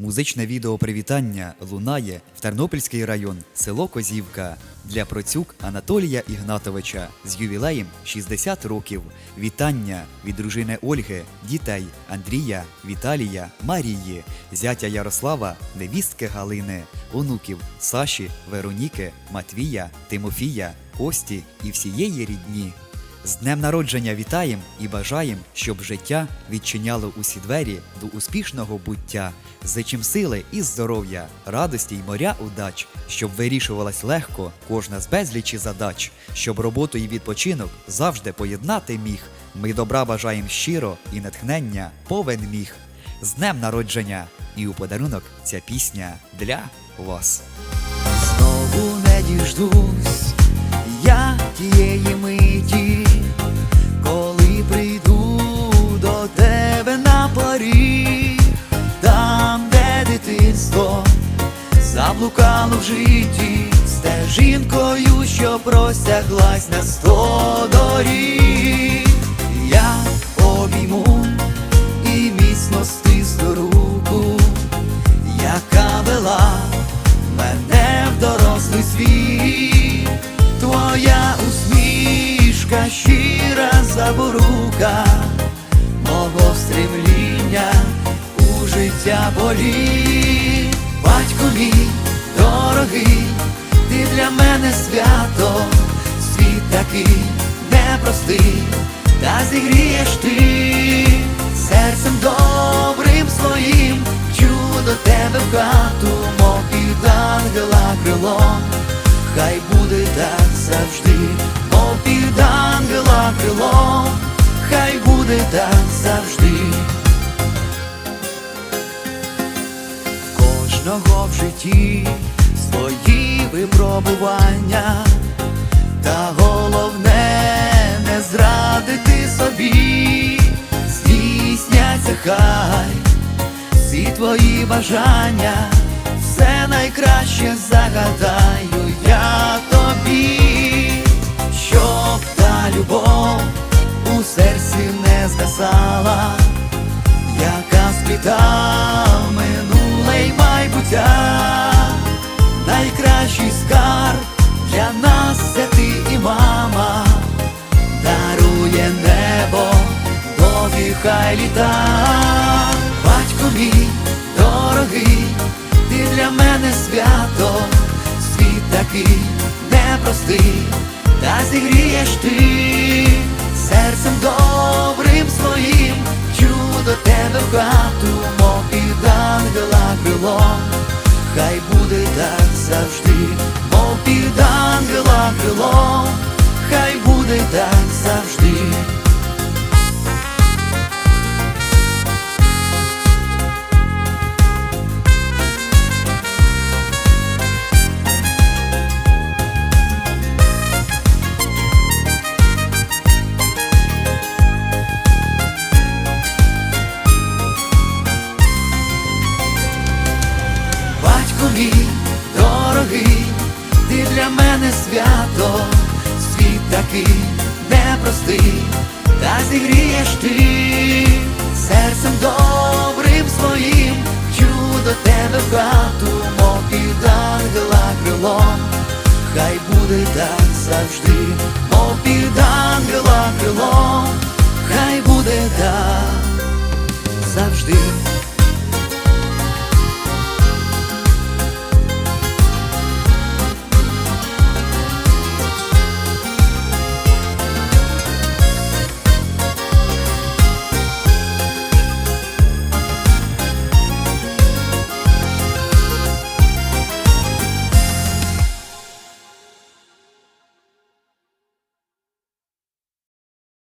Музичне відео привітання лунає в Тернопільський район, село Козівка для Процюк Анатолія Ігнатовича з ювілеєм 60 років. Вітання від дружини Ольги, дітей Андрія, Віталія, Марії, зятя Ярослава, невістки Галини, онуків Саші, Вероніки, Матвія, Тимофія, Кості і всієї рідні. З днем народження вітаєм і бажаєм, щоб життя відчиняло усі двері до успішного буття. Зичим сили і здоров'я, радості й моря удач, щоб вирішувалась легко кожна з безлічі задач, щоб роботу і відпочинок завжди поєднати міг. Ми добра бажаєм щиро і натхнення повен міг. З днем народження! І у подарунок ця пісня для вас. Простяглась на сто доріг. Я обійму і міцно стисну руку, яка вела мене в дорослий світ, твоя усмішка, щира заборука, мого стремління у життя болі, такий непростий, та зігрієш ти серцем добрим своїм, чудо тебе в хату, мов під ангела крилом, хай буде так завжди, мов під ангела крилом, хай буде так завжди. Кожного в житті свої випробування, собі, здійсняться хай всі твої бажання, все найкраще загадаю я тобі, хай літа, батько мій дорогий, ти для мене свято, світ такий непростий, та зігрієш ти серцем добрим своїм, чудо тебе в хату, мов під ангела крилом, хай буде так завжди, мов під ангела крилом, хай буде так завжди. Свято, світ такий непростий, та зігрієш ти. Серцем добрим своїм, чудо тебе в хату, мов під ангела крилом, хай буде так